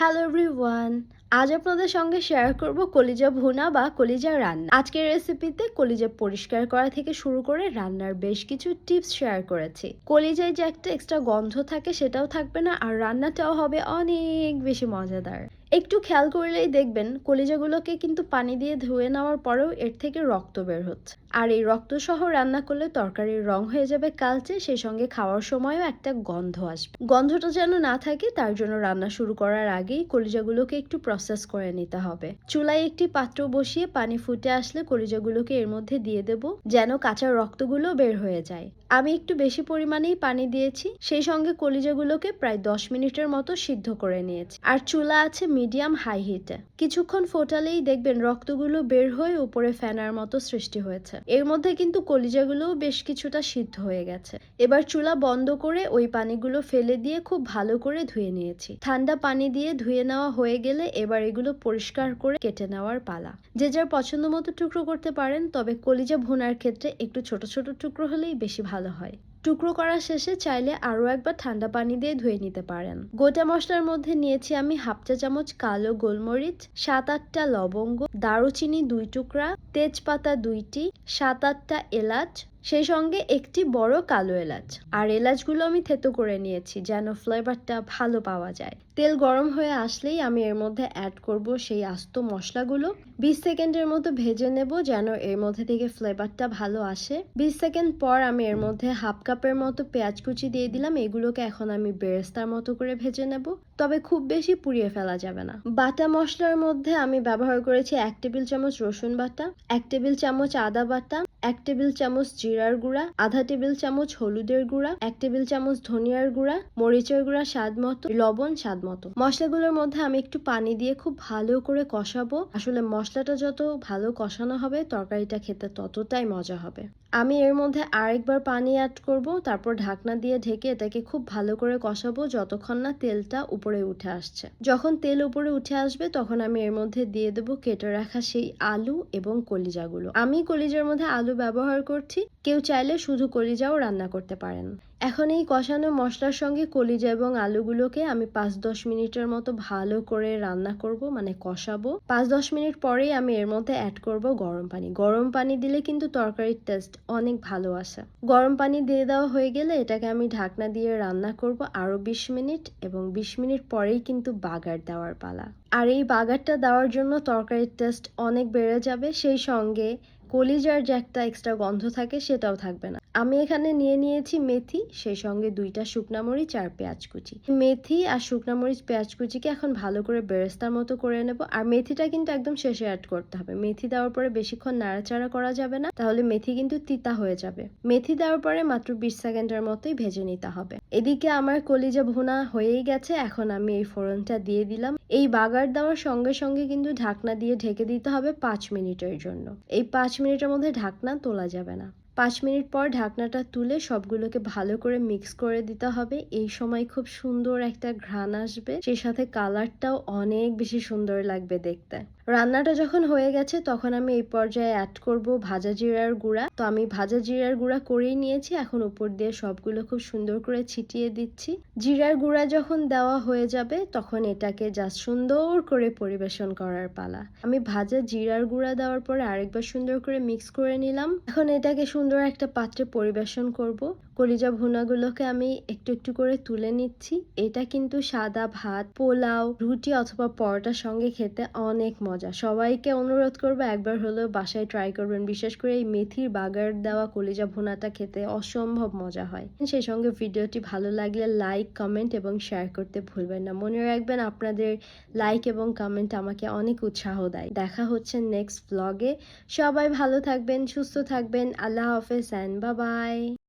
Hello everyone আজ আপনাদের সঙ্গে শেয়ার করব কলিজা ভুনা বা কলিজা রান্না। আজকের রেসিপিতে কলিজা পরিষ্কার করা থেকে শুরু করে রান্নার বেশ কিছু টিপস শেয়ার করেছি। কলিজায় যে একটা এক্সট্রা গন্ধ থাকে সেটাও থাকবে না, আর রান্নাটাও হবে অনেক বেশি মজাদার। একটু খেয়াল করলেই দেখবেন কলিজাগুলোকে কিন্তু পানি দিয়ে ধুয়ে নেওয়ার পরেও এর থেকে রক্ত বের হচ্ছে। আর এই রক্ত সহ রান্না করলে তরকারির রং হয়ে যাবে কালচে, সেই সঙ্গে খাওয়ার সময়ও একটা গন্ধ আসবে। গন্ধটা যেন না থাকে, তার জন্য রান্না শুরু করার আগেই কলিজাগুলোকে একটু প্রসেস করে নিতে হবে। চুলায় একটি পাত্র বসিয়ে পানি ফুটে আসলে কলিজাগুলোকে এর মধ্যে দিয়ে দেব, যেন কাঁচা রক্তগুলো বের হয়ে যায়। আমি একটু বেশি পরিমাণেই পানি দিয়েছি, সেই সঙ্গে কলিজাগুলোকে প্রায় দশ মিনিটের মতো সিদ্ধ করে নিয়েছি। আর চুলা আছে মিডিয়াম হাই হিটে। কিছুক্ষণ ফোটালেই দেখবেন রক্তগুলো বের হয়ে উপরে ফেনার মতো সৃষ্টি হয়েছে। এর মধ্যে কিন্তু কলিজাগুলোও বেশ কিছুটা সিদ্ধ হয়ে গেছে। এবার চুলা বন্ধ করে ওই পানিগুলো ফেলে দিয়ে খুব ভালো করে ধুয়ে নিয়েছি। ঠান্ডা পানি দিয়ে ধুয়ে নেওয়া হয়ে গেলে এবার এগুলো পরিষ্কার করে কেটে নেওয়ার পালা। যে যার পছন্দ মতো টুকরো করতে পারেন, তবে কলিজা ভুনার ক্ষেত্রে একটু ছোট ছোট টুকরো হলেই বেশি ভালো হয়। টুকরো করা শেষে চাইলে আরও একবার ঠান্ডা পানি দিয়ে ধুয়ে নিতে পারেন। গোটা মশলার মধ্যে নিয়েছি আমি হাফ চা চামচ কালো গোলমরিচ, সাত আটটা লবঙ্গ, দারুচিনি দুই টুকরা, তেজপাতা দুইটি, সাত আটটা এলাচ সেই সঙ্গে একটি বড় কালো এলাচ। আর এলাচগুলো আমি থেতো করে নিয়েছি যেন ফ্লেভারটা ভালো পাওয়া যায়। তেল গরম হয়ে আসলেই আমি এর মধ্যে অ্যাড করব সেই আস্ত মশলাগুলো। বিশ সেকেন্ডের মতো ভেজে নেব যেন এর মধ্যে থেকে ফ্লেভারটা ভালো আসে। বিশ সেকেন্ড পর আমি এর মধ্যে হাফ কাপের মতো পেঁয়াজ কুচি দিয়ে দিলাম। এগুলোকে এখন আমি বেরেস্তার মতো করে ভেজে নেব। তবে খুব বেশি পুড়িয়ে ফেলা যাবে না। বাটা মশলার মধ্যে আমি ব্যবহার করেছি এক টেবিল চামচ রসুন বাটা, এক টেবিল চামচ আদা বাটা এক টেবিল চামচ জিরার গুঁড়া, আধা টেবিল চামচ হলুদের গুঁড়া, এক টেবিল চামচ ধনিয়ার গুঁড়া, মরিচের গুঁড়া স্বাদ মতো, লবণ স্বাদ মতো। মশলাগুলোর মধ্যে আমি একটু পানি দিয়ে খুব ভালো করে কষাবো। আসলে মশলাটা যত ভালো কষানো হবে, তরকারিটা খেতে ততটাই মজা হবে। আমি এর মধ্যে আরেকবার পানি অ্যাড করব, তারপর ঢাকনা দিয়ে ঢেকে এটাকে খুব ভালো করে কষাবো যতক্ষণ না তেলটা উপরে উঠে আসছে। যখন তেল উপরে উঠে আসবে, তখন আমি এর মধ্যে দিয়ে দেবো কেটে রাখা সেই আলু এবং কলিজাগুলো। আমি কলিজার মধ্যে আলু ব্যবহার করছি, কেউ চাইলে শুধু কলিজাও রান্না করতে পারেন। এখন এই কষানো মশলার সঙ্গে কলিজা এবং আলুগুলোকে আমি পাঁচ দশ মিনিটের মতো ভালো করে রান্না করব মানে কষাবো। পাঁচ দশ মিনিট পরেই আমি এর মধ্যে অ্যাড করব গরম পানি। গরম পানি দিলে কিন্তু তরকারির টেস্ট অনেক ভালো আসে। গরম পানি দিয়ে দেওয়া হয়ে গেলে এটাকে আমি ঢাকনা দিয়ে রান্না করব আরও বিশ মিনিট এবং বিশ মিনিট পরেই কিন্তু বাগার দেওয়ার পালা। আর এই বাগারটা দেওয়ার জন্য তরকারির টেস্ট অনেক বেড়ে যাবে, সেই সঙ্গে কলিজার যে একটা এক্সট্রা গন্ধ থাকে সেটাও থাকবে না। আমি এখানে নিয়ে নিয়েছি মেথি, সেই সঙ্গে দুইটা শুকনা মরিচ আর পেঁয়াজ কুচি। মেথি আর শুকনা মরিচ, পেঁয়াজ কুচিকে এখন ভালো করে বেরেস্তার মতো করে নেব। আর মেথিটা কিন্তু একদম শেষে অ্যাড করতে হবে। মেথি দেওয়ার পরে বেশিক্ষণ নাড়াচাড়া করা যাবে না, তাহলে মেথি কিন্তু তিতা হয়ে যাবে। মেথি দেওয়ার পরে মাত্র বিশ সেকেন্ডের মতোই ভেজে নিতে হবে। এদিকে আমার কলিজা ভুনা হয়েই গেছে, এখন আমি এই ফোড়নটা দিয়ে দিলাম। এই বাগার দেওয়ার সঙ্গে সঙ্গে কিন্তু ঢাকনা দিয়ে ঢেকে দিতে হবে পাঁচ মিনিটের জন্য। এই পাঁচ মিনিটের মধ্যে ঢাকনা তোলা যাবে না। পাঁচ মিনিট পর ঢাকনাটা তুলে সবগুলোকে ভালো করে মিক্স করে দিতে হবে। এই সময় খুব সুন্দর একটা ঘ্রাণ আসবে। সেই সাথে কালারটাও অনেক বেশি সুন্দর লাগবে দেখতে। রান্নাটা যখন হয়ে গেছে, তখন আমি এই পর্যায়ে অ্যাড করব ভাজা জিরার গুঁড়া। তো আমি ভাজা জিরার গুঁড়া করেই নিয়েছি, এখন উপর দিয়ে সবগুলো খুব সুন্দর করে ছিটিয়ে দিচ্ছি। জিরার গুঁড়া যখন দেওয়া হয়ে যাবে, তখন এটাকে জাস্ট সুন্দর করে পরিবেশন করার পালা। আমি ভাজা জিরার গুঁড়া দেওয়ার পরে আরেকবার সুন্দর করে মিক্স করে নিলাম। এখন এটাকে সুন্দর একটা পাত্রে পরিবেশন করব। কলিজা ভুনাগুলোকে আমি একটু একটু করে তুলে নিচ্ছি। এটা কিন্তু সাদা ভাত, পোলাও, রুটি অথবা পরোটার সঙ্গে খেতে অনেক মজা সবাইকে অনুরোধ করব একবার হলেও বাসায় ট্রাই করবেন। বিশেষ করে এই মেথির বাগার দেওয়া কলিজা ভুনাটা খেতে অসম্ভব মজা হয়। সেই সঙ্গে ভিডিওটি ভালো লাগলে লাইক কমেন্ট এবং শেয়ার করতে ভুলবেন না। মনে রাখবেন আপনাদের লাইক এবং কমেন্ট আমাকে অনেক উৎসাহ দেয়। দেখা হচ্ছে নেক্সট ব্লগে সবাই ভালো থাকবেন, সুস্থ থাকবেন। আল্লাহ হাফেজ অ্যান্ড বাবাই